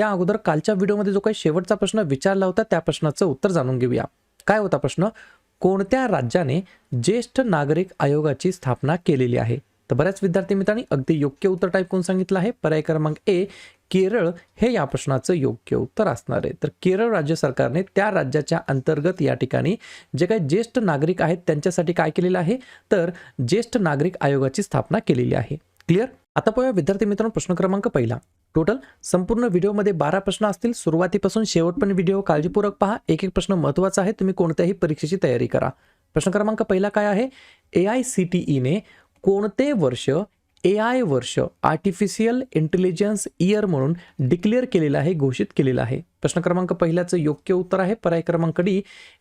त्या अगोदर कालच्या व्हिडिओमध्ये जो काही शेवटचा प्रश्न विचारला होता त्या प्रश्नाचं उत्तर जाणून घेऊया. काय होता प्रश्न? कोणत्या राज्याने ज्येष्ठ नागरिक आयोगाची स्थापना केलेली आहे? तर बऱ्याच विद्यार्थी मित्रांनी अगदी योग्य उत्तर टाईप करून सांगितलं आहे. पर्याय क्रमांक ए केरळ हे या प्रश्नाचं योग्य उत्तर असणार आहे. तर केरळ राज्य सरकारने त्या राज्याच्या अंतर्गत या ठिकाणी जे काही ज्येष्ठ नागरिक आहेत त्यांच्यासाठी काय केलेलं आहे? तर ज्येष्ठ नागरिक आयोगाची स्थापना केलेली आहे. क्लिअर आता पाहूया विद्यार्थी मित्रांनो प्रश्न क्रमांक पहिला. टोटल संपूर्ण व्हिडिओमध्ये बारा प्रश्न असतील. सुरुवातीपासून शेवटपर्यंत व्हिडिओ काळजीपूर्वक पहा. एक एक प्रश्न महत्त्वाचा आहे. तुम्ही कोणत्याही परीक्षेची तयारी करा. प्रश्न क्रमांक पहिला काय आहे? ए आय सी टी ईने कोणते वर्ष ए आय वर्ष आर्टिफिशियल इंटेलिजन्स इयर म्हणून डिक्लेअर केलेलं आहे घोषित केलेलं आहे? प्रश्न क्रमांक पहिल्याचं योग्य उत्तर आहे. पर्याय क्रमांक D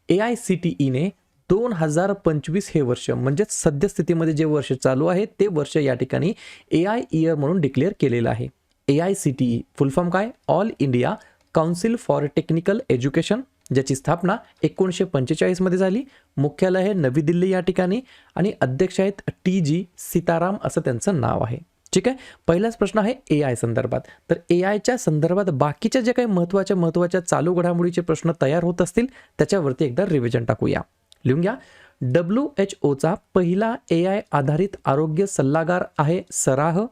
A I C T ईने दोन हजार पंचवीस हे वर्ष म्हणजेच सद्यस्थितीमध्ये जे वर्ष चालू आहे ते वर्ष या ठिकाणी ए आय इयर म्हणून डिक्लेअर केलेलं आहे. A I C T E full form काय? All India council for technical education ज्याची स्थापना एकोणीसशे पंचेचाळीसमध्ये झाली. मुख्यालय आहे नवी दिल्ली या ठिकाणी आणि अध्यक्ष आहेत टी जी सीताराम असं त्यांचं नाव आहे. ठीक आहे? पहिलाच प्रश्न आहे ए आय संदर्भात. तर ए आयच्या संदर्भात बाकीच्या जे काही महत्त्वाच्या महत्त्वाच्या चालू घडामोडीचे प्रश्न तयार होत असतील त्याच्यावरती एकदा रिव्हिजन टाकूया. लिहून घ्या. डब्ल्यू एच ओचा पहिला ए आय आधारित आरोग्य सल्लागार आहे सराह.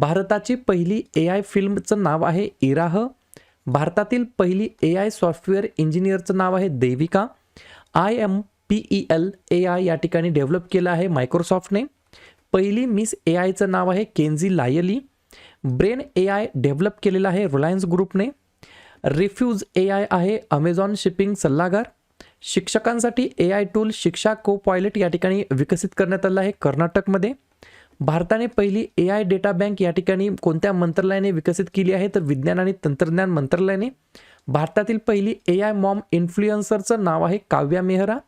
भारताची पहिली ए आय फिल्मचं नाव आहे इराह. भारतातील पहिली ए आय सॉफ्टवेअर इंजिनियरचं नाव आहे Devika. I M P E L A I या ठिकाणी डेव्हलप केलं आहे मायक्रोसॉफ्टने पहिली मिस ए आयचं नाव आहे केन्झी लायली ब्रेन ए आय डेव्हलप केलेलं आहे रिलायन्स ग्रुपने रिफ्यूज ए आय आहे अमेझॉन शिपिंग सल्लागार. शिक्षकांसाठी ए आय टूल शिक्षा को पायलट या ठिकाणी विकसित करण्यात आलं आहे कर्नाटकमध्ये. भारताने पहिली ए आय डेटा बँक या ठिकाणी कोणत्या मंत्रालयाने विकसित केली आहे? तर विज्ञान आणि तंत्रज्ञान मंत्रालयाने. भारतातील पहिली ए आय मॉम इन्फ्लुएन्सरचं नाव आहे काव्या मेहरा.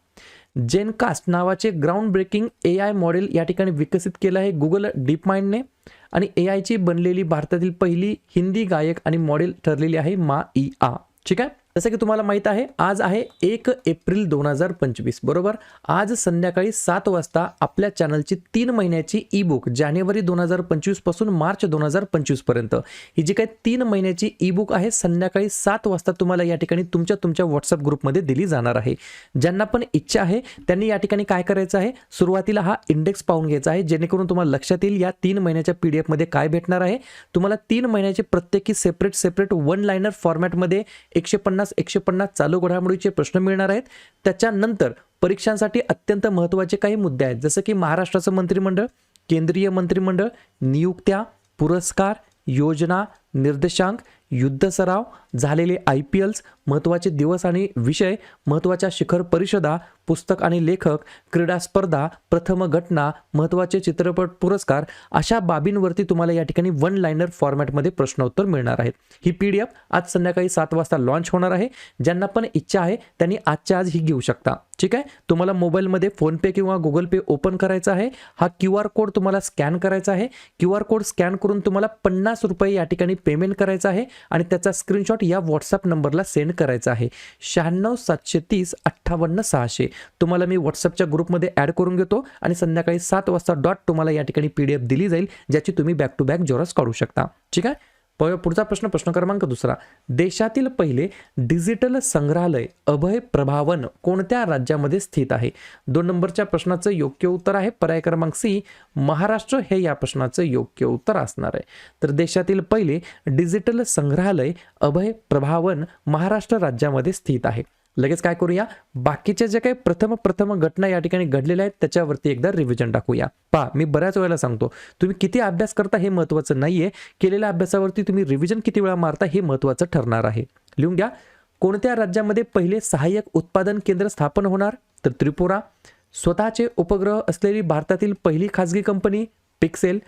जेनकास्ट नावाचे ground breaking A I model या ठिकाणी विकसित केलं आहे गुगल डीप माइंडने आणि ए आयची बनलेली भारतातील पहिली हिंदी गायक आणि मॉडेल ठरलेली आहे मा ई आ ठीक आहे? जसं की तुम्हाला माहीत आहे आज आहे एक एप्रिल दोन हजार पंचवीस बरोबर? आज संध्याकाळी सात वाजता आपल्या चॅनलची तीन महिन्याची ई बुक जानेवारी दोन हजार पंचवीसपासून मार्च दोन हजार पंचवीसपर्यंत ही जी काही तीन महिन्याची ई बुक आहे संध्याकाळी सात वाजता तुम्हाला या ठिकाणी तुमच्या तुमच्या व्हॉट्सअप ग्रुपमध्ये दिली जाणार आहे. ज्यांना पण इच्छा आहे त्यांनी या ठिकाणी काय करायचं आहे सुरुवातीला हा इंडेक्स पाहून घ्यायचा आहे जेणेकरून तुम्हाला लक्षात येईल या तीन महिन्याच्या पी डी एफमध्ये काय भेटणार आहे. तुम्हाला तीन महिन्याचे प्रत्येकी सेपरेट सेपरेट वन लायनर फॉर्मॅटमध्ये एकशे पन्नास एकशे पन्नास चालू घडामोडीचे प्रश्न मिळणार आहेत. त्याच्यानंतर परीक्षांसाठी अत्यंत महत्त्वाचे काही मुद्दे आहेत. जसं की महाराष्ट्राचं मंत्रिमंडळ केंद्रीय मंत्रिमंडळ नियुक्त्या पुरस्कार योजना निर्देशांक युद्ध सराव झालेले आय पी एल्स महत्त्वाचे दिवस आणि विषय महत्त्वाच्या शिखर परिषदा पुस्तक आणि लेखक क्रीडा स्पर्धा प्रथम घटना महत्त्वाचे चित्रपट पुरस्कार अशा बाबींवरती तुम्हाला या ठिकाणी वन लायनर फॉर्मॅटमध्ये प्रश्नोत्तर मिळणार आहेत. ही पी डी एफ आज संध्याकाळी सात वाजता लॉन्च होणार आहे. ज्यांना पण इच्छा आहे त्यांनी आजच्या आज ही घेऊ शकता. ठीक आहे? तुम्हाला मोबाईलमध्ये फोनपे किंवा गुगल पे ओपन करायचा आहे. हा क्यू आर कोड तुम्हाला स्कॅन करायचा आहे. क्यू आर कोड स्कॅन करून तुम्हाला पन्नास रुपये या ठिकाणी पेमेंट करायचं आहे. आणि त्याचा स्क्रीनशॉट या व्हॉट्सअप नंबरला सेंड करायचा आहे. शहाण्णव सातशे तीस अठ्ठावन्न सहाशे. तुम्हाला मी व्हॉट्सअपच्या ग्रुपमध्ये ॲड करून घेतो आणि संध्याकाळी सात वाजता डॉट तुम्हाला या ठिकाणी पी डी एफ दिली जाईल ज्याची तुम्ही बॅक टू बॅक जोरस काढू शकता. ठीक आहे? प- पुढचा प्रश्न प्रश्न क्रमांक दुसरा. देशातील पहिले डिजिटल संग्रहालय अभय प्रभावन कोणत्या राज्यामध्ये स्थित आहे? दोन नंबरच्या प्रश्नाचं योग्य उत्तर आहे. पर्याय क्रमांक सी महाराष्ट्र. हे या प्रश्नाचं योग्य उत्तर असणार आहे. तर देशातील पहिले डिजिटल संग्रहालय अभय प्रभावन महाराष्ट्र राज्यामध्ये स्थित आहे. लगेच काय करूया? बाकीच्या ज्या काही प्रथम प्रथम घटना या ठिकाणी घडलेल्या आहेत त्याच्यावरती एकदा रिव्हिजन टाकूया. पा मी बऱ्याच वेळेला सांगतो तुम्ही किती अभ्यास करता हे महत्त्वाचं नाहीये. केलेल्या अभ्यासावरती तुम्ही रिव्हिजन किती वेळा मारता हे महत्त्वाचं ठरणार आहे. लिहून घ्या. कोणत्या राज्यामध्ये पहिले सहाय्यक उत्पादन केंद्र स्थापन होणार? तर त्रिपुरा. स्वतःचे उपग्रह असलेली भारतातील पहिली खाजगी कंपनी पिक्सेल.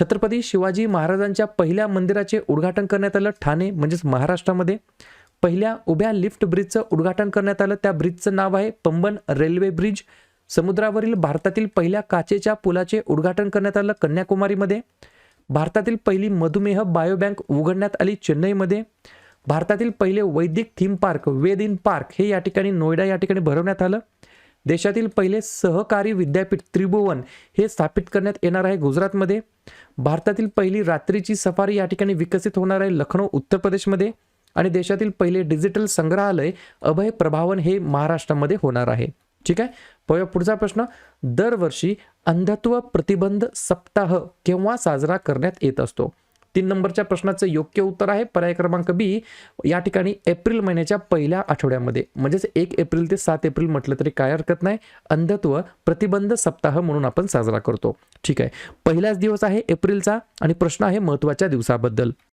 छत्रपती शिवाजी महाराजांच्या पहिल्या मंदिराचे उद्घाटन करण्यात आलं ठाणे म्हणजेच महाराष्ट्रामध्ये. पहिल्या उभ्या लिफ्ट ब्रिजचं उद्घाटन करण्यात आलं. त्या ब्रिजचं नाव आहे पंबन रेल्वे ब्रिज. समुद्रावरील भारतातील पहिल्या काचेच्या पुलाचे उद्घाटन करण्यात आलं कन्याकुमारीमध्ये. भारतातील पहिली मधुमेह बायोबँक उघडण्यात आली चेन्नईमध्ये. भारतातील पहिले वैदिक theme park Veda in park हे या ठिकाणी नोएडा या ठिकाणी भरवण्यात आलं. देशातील पहिले सहकारी विद्यापीठ त्रिभुवन हे स्थापित करण्यात येणार आहे गुजरातमध्ये. भारतातील पहिली रात्रीची सफारी या ठिकाणी विकसित होणार आहे लखनौ उत्तर प्रदेशमध्ये. आणि देशातील पहिले डिजिटल संग्रहालय अभय प्रभावन हे महाराष्ट्रामध्ये होणार आहे. ठीक आहे? पाहूया पुढचा प्रश्न. दरवर्षी अंधत्व प्रतिबंध सप्ताह केव्हा साजरा करण्यात येत असतो? तीन नंबरच्या प्रश्नाचं योग्य उत्तर आहे. पर्याय क्रमांक बी या ठिकाणी एप्रिल महिन्याच्या पहिल्या आठवड्यामध्ये म्हणजेच एक एप्रिल ते सात एप्रिल म्हटलं तरी काय हरकत नाही. अंधत्व प्रतिबंध सप्ताह म्हणून आपण साजरा करतो. ठीक आहे? पहिलाच दिवस आहे एप्रिलचा आणि प्रश्न आहे महत्त्वाच्या दिवसाबद्दल.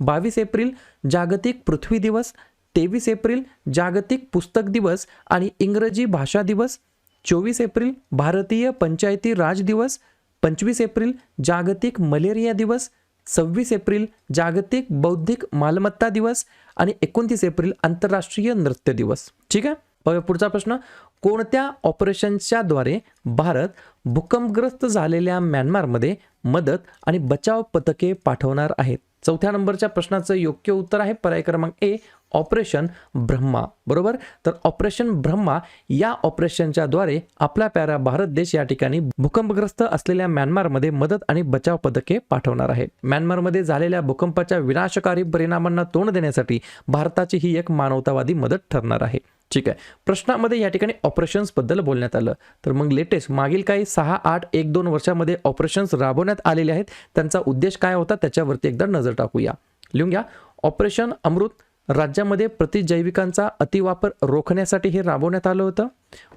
बावीस एप्रिल जागतिक पृथ्वी दिवस तेवीस एप्रिल जागतिक पुस्तक दिवस आणि इंग्रजी भाषा दिवस चोवीस एप्रिल भारतीय पंचायती राज दिवस पंचवीस एप्रिल जागतिक मलेरिया दिवस सव्वीस एप्रिल जागतिक बौद्धिक मालमत्ता दिवस आणि एकोणतीस एप्रिल आंतरराष्ट्रीय नृत्य दिवस. ठीक आहे? बघा पुढचा प्रश्न. कोणत्या ऑपरेशनच्या द्वारे भारत भूकंपग्रस्त झालेल्या म्यानमारमध्ये मदत आणि बचाव पथके पाठवणार आहेत? चौथ्या नंबरच्या प्रश्नाचं योग्य उत्तर आहे. पर्याय क्रमांक ए ऑपरेशन ब्रह्मा बरोबर? तर ऑपरेशन ब्रह्मा या ऑपरेशनच्या द्वारे आपला प्यारा भारत देश या ठिकाणी भूकंपग्रस्त असलेल्या म्यानमारमध्ये मदत आणि बचाव पदके पाठवणार आहे म्यानमारमध्ये झालेल्या भूकंपाच्या विनाशकारी परिणामांना तोंड देण्यासाठी भारताची ही एक मानवतावादी मदत ठरणार आहे. ठीक आहे. प्रश्नामध्ये या ठिकाणी ऑपरेशन्सबद्दल बोलण्यात आलं. तर मग लेटेस्ट मागील काही सहा आठ एक दोन वर्षामध्ये ऑपरेशन्स राबवण्यात आलेले आहेत. त्यांचा उद्देश काय होता? त्याच्यावरती एकदा नजर टाकूया. लिहून घ्या. ऑपरेशन अमृत राज्यामध्ये प्रतिजैविकांचा अतिवापर रोखण्यासाठी हे राबवण्यात आलं होतं.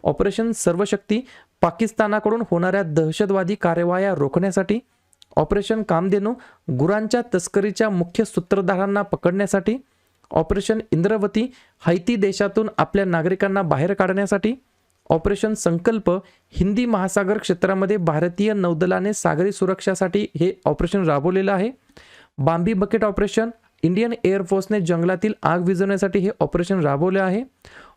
ऑपरेशन सर्वशक्ती पाकिस्तानाकडून होणाऱ्या दहशतवादी कारवाया रोखण्यासाठी ऑपरेशन कामधेनू गुरांच्या तस्करीच्या मुख्य सूत्रधारांना पकडण्यासाठी ऑपरेशन इंद्रवती हैती देशातून आपल्या नागरिकांना बाहेर काढण्यासाठी ऑपरेशन संकल्प हिंदी महासागर क्षेत्रामध्ये भारतीय नौदलाने सागरी सुरक्षासाठी हे ऑपरेशन राबवलेलं आहे. बांबी बकेट ऑपरेशन इंडियन एअरफोर्सने जंगलातील आग विझवण्यासाठी हे ऑपरेशन राबवले आहे.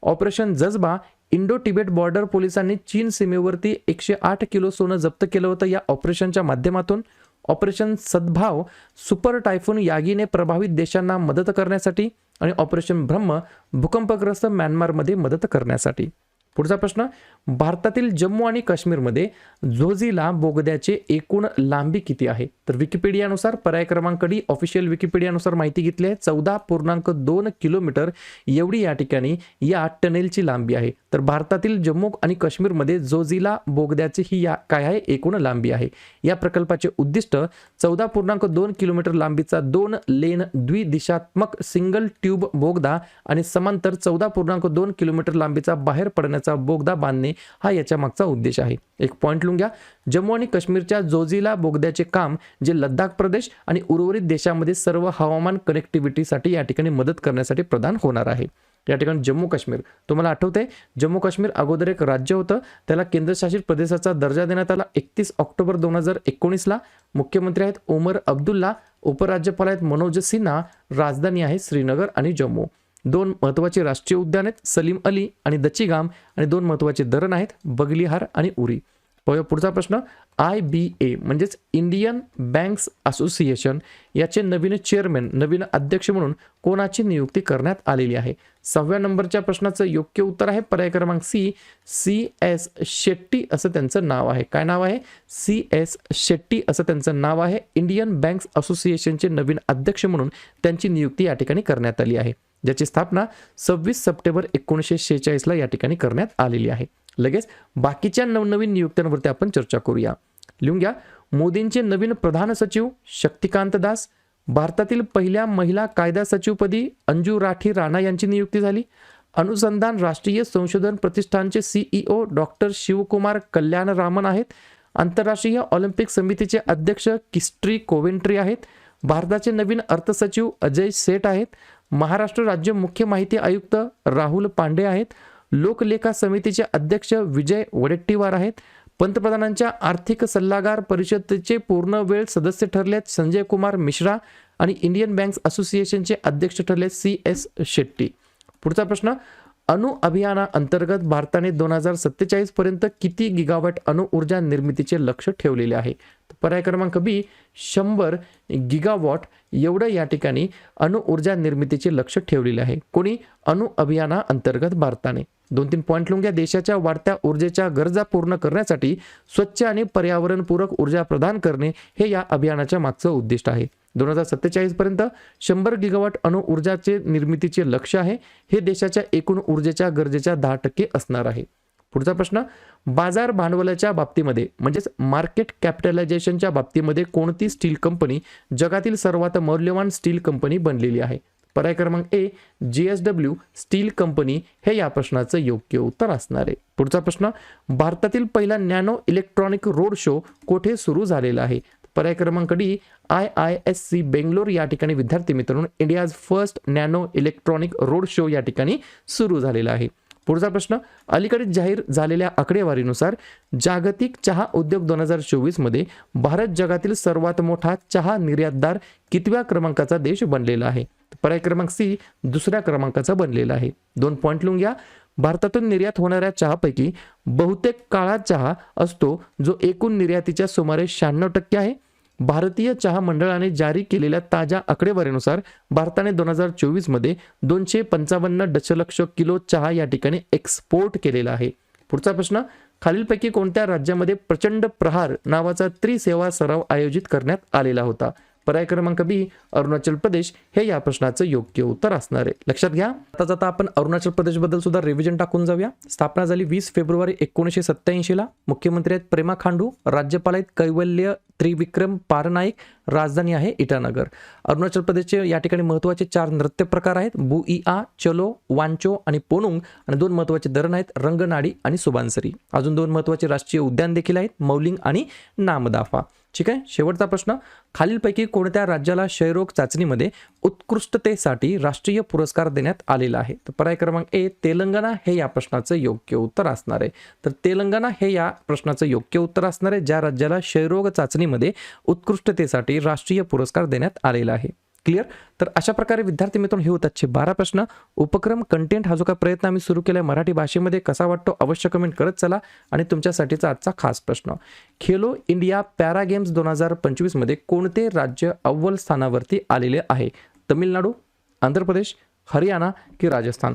ऑपरेशन जज्बा इंडो तिबेट बॉर्डर पोलिसांनी चीन सीमेवरती एकशे आठ किलो सोनं जप्त केलं होतं. या ऑपरेशनच्या माध्यमातून ऑपरेशन सद्भाव सुपर टायफून यागीने प्रभावित देशांना मदत करण्यासाठी आणि ऑपरेशन ब्रह्म भूकंपग्रस्त म्यानमारमध्ये मदत करण्यासाठी. पुढचा प्रश्न भारतातील जम्मू आणि काश्मीरमध्ये झोझीला बोगद्याचे एकूण लांबी किती आहे? तर विकिपीडियानुसार पर्याय क्रमांक डी ऑफिशियल विकिपीडियानुसार माहिती घेतली आहे. चौदा पूर्णांक दोन किलोमीटर एवढी या ठिकाणी या टनेलची लांबी आहे. तर भारतातील जम्मू आणि काश्मीरमध्ये जोझिला बोगद्याची ही या काय आहे? एकूण लांबी आहे. या प्रकल्पाचे उद्दिष्ट चौदा पूर्णांक दोन किलोमीटर लांबीचा दोन लेन द्विदिशात्मक सिंगल ट्यूब बोगदा आणि समांतर चौदा पूर्णांक दोन किलोमीटर लांबीचा बाहेर पडण्याचा बोगदा बांधणे हा याच्या मागचा उद्देश आहे. एक पॉईंट लिहून घ्या. जम्मू आणि काश्मीरच्या जोजिला बोगद्याचे काम जे लद्दाख प्रदेश आणि उर्वरित देशामध्ये सर्व हवामान कनेक्टिव्हिटीसाठी या ठिकाणी मदत करण्यासाठी प्रदान होणार आहे. या ठिकाणी जम्मू काश्मीर. तुम्हाला आठवते जम्मू काश्मीर अगोदर एक राज्य होतं. त्याला केंद्रशासित प्रदेशाचा दर्जा देण्यात आला एकतीस ऑक्टोबर दोन हजार एकोणीसला. मुख्यमंत्री आहेत ओमर अब्दुल्ला उपराज्यपाल आहेत मनोज सिन्हा राजधानी आहे श्रीनगर आणि जम्मू. दोन महत्त्वाचे राष्ट्रीय उद्यान आहेत सलीम अली आणि दचिगाम आणि दोन महत्त्वाचे धरण आहेत बगलिहार आणि उरी. पाहूया पुढचा प्रश्न. आय बी ए म्हणजेच इंडियन बँक्स असोसिएशन याचे नवीन चेअरमॅन नवीन अध्यक्ष म्हणून कोणाची नियुक्ती करण्यात आलेली आहे? सहाव्या नंबरच्या प्रश्नाचं योग्य उत्तर आहे पर्याय क्रमांक सी सी एस शेट्टी असं त्यांचं नाव आहे. काय नाव आहे? सी एस शेट्टी असं त्यांचं नाव आहे. इंडियन बँक्स असोसिएशनचे नवीन अध्यक्ष म्हणून त्यांची नियुक्ती या ठिकाणी करण्यात आली आहे. ज्याची स्थापना सव्वीस सप्टेंबर एकोणीसशे शेहेचाळीसला या ठिकाणी करण्यात आलेली आहे. लगेच बाकीच्या नवनवीन नियुक्त्यांवरती आपण चर्चा करूया. लिहून घ्या. मोदींचे नवीन प्रधान सचिव शक्तिकांत दास भारतातील पहिल्या महिला कायदा सचिवपदी अंजू राठी राणा यांची नियुक्ती झाली. अनुसंधान राष्ट्रीय संशोधन प्रतिष्ठानचे सीईओ डॉक्टर शिवकुमार कल्याणरामन आहेत. आंतरराष्ट्रीय ऑलिम्पिक समितीचे अध्यक्ष किस्ट्री कोवेंट्री आहेत. भारताचे नवीन अर्थसचिव अजय सेठ आहेत. महाराष्ट्र राज्य मुख्य माहिती आयुक्त राहुल पांडे आहेत. लोकलेखा समितीचे अध्यक्ष विजय वडेट्टीवार आहेत. पंतप्रधानांच्या आर्थिक सल्लागार परिषदेचे पूर्ण वेळ सदस्य ठरलेत संजय कुमार मिश्रा आणि इंडियन बँक्स असोसिएशनचे अध्यक्ष ठरले सी एस शेट्टी. पुढचा प्रश्न अणु अभियानाअंतर्गत भारताने दोन हजार सत्तेचाळीस पर्यंत किती गिगावॅट अणु ऊर्जा निर्मितीचे लक्ष ठेवलेले आहे? पर्याय क्रमांक बी शंभर गिगावॉट एवढं या ठिकाणी अणु ऊर्जा निर्मितीचे लक्ष ठेवलेले आहे. कोणी? अणु अभियानाअंतर्गत भारताने. दोन तीन पॉईंट लिहून घ्या. देशाच्या वाढत्या ऊर्जेच्या गरजा पूर्ण करण्यासाठी स्वच्छ आणि पर्यावरणपूरक ऊर्जा प्रदान करणे हे या अभियानाच्या मागचं उद्दिष्ट आहे. दोन हजार सत्तेचाळीसपर्यंत शंभर गिगावॉट अणु ऊर्जाचे निर्मितीचे लक्ष आहे. हे देशाच्या एकूण ऊर्जेच्या गरजेच्या दहा टक्के असणार आहे. पुढचा प्रश्न बाजार भांडवलाच्या बाबतीमध्ये म्हणजेच मार्केट कॅपिटलायझेशनच्या बाबतीमध्ये कोणती स्टील कंपनी जगातील सर्वात मौल्यवान स्टील कंपनी बनलेली आहे? पर्याय क्रमांक A G S W steel company हे या प्रश्नाचं योग्य उत्तर असणार आहे. पुढचा प्रश्न भारतातील पहिला नॅनो इलेक्ट्रॉनिक रोड शो कोठे सुरू झालेला आहे? पर्याय क्रमांक D I I S C Bangalore या ठिकाणी विद्यार्थी मित्रांनो India's first nano electronic road show या ठिकाणी सुरू झालेला आहे. पुढचा प्रश्न अलीकडे जाहीर झालेल्या आकडेवारीनुसार जागतिक चहा उद्योग दोन हजार चोवीसमध्ये भारत जगातील सर्वात मोठा चहा निर्यातदार कितव्या क्रमांकाचा देश बनलेला आहे? पर्याय क्रमांक सी दुसऱ्या क्रमांकाचा बनलेला आहे. दोन पॉईंट लिहून घ्या. भारतातून निर्यात होणाऱ्या चहापैकी बहुतेक काळा चहा असतो जो एकूण निर्यातीच्या सुमारे शहाण्णव टक्के आहे. भारतीय चहा मंडळाने जारी केलेल्या ताज्या आकडेवारीनुसार भारताने दोन हजार चोवीसमध्ये दोनशे पंचावन्न दशलक्ष किलो चहा या ठिकाणी एक्सपोर्ट केलेला आहे. पुढचा प्रश्न खालीलपैकी कोणत्या राज्यामध्ये प्रचंड प्रहार नावाचा त्रिसेवा सराव आयोजित करण्यात आलेला होता? पर्याय क्रमांक बी अरुणाचल प्रदेश हे या प्रश्नाचं योग्य उत्तर असणार आहे. लक्षात घ्या. आता जाता आपण अरुणाचल प्रदेशबद्दल सुद्धा रिव्हिजन टाकून जाऊया. स्थापना झाली वीस फेब्रुवारी एकोणीसशे सत्त्याऐंशीला मुख्यमंत्री आहेत प्रेमा खांडू राज्यपाल आहेत कैवल्य त्रिविक्रम पारनाईक राजधानी आहे इटानगर. अरुणाचल प्रदेशचे या ठिकाणी महत्त्वाचे चार नृत्य प्रकार आहेत. बुईआ चलो वांचो आणि पोनुंग आणि दोन महत्त्वाचे धरण आहेत रंगनाडी आणि सुबानसरी अजून दोन महत्त्वाचे राष्ट्रीय उद्यान देखील आहेत मौलिंग आणि नामदाफा. ठीक आहे? शेवटचा प्रश्न. खालीलपैकी कोणत्या राज्याला क्षयरोग चाचणीमध्ये उत्कृष्टतेसाठी राष्ट्रीय पुरस्कार देण्यात आलेला आहे? तर पर्याय क्रमांक ए तेलंगणा. हे या प्रश्नाचं योग्य उत्तर असणार आहे. तर तेलंगणा हे या प्रश्नाचं योग्य उत्तर असणार आहे. ज्या राज्याला क्षयरोग चाचणीमध्ये उत्कृष्टतेसाठी राष्ट्रीय पुरस्कार देण्यात आलेला आहे. क्लिअर तर अशा प्रकारे विद्यार्थी मित्रांनो हे होतातचे बारा प्रश्न. उपक्रम कंटेंट हा जो काय प्रयत्न आम्ही सुरू केला मराठी भाषेमध्ये कसा वाटतो अवश्य कमेंट करत चला. आणि तुमच्यासाठीचा आजचा खास प्रश्न. खेलो इंडिया पॅरा गेम्स दोन हजार पंचवीसमध्ये कोणते राज्य अव्वल स्थानावरती आलेले आहे? तमिळनाडू आंध्र प्रदेश हरियाणा की राजस्थान?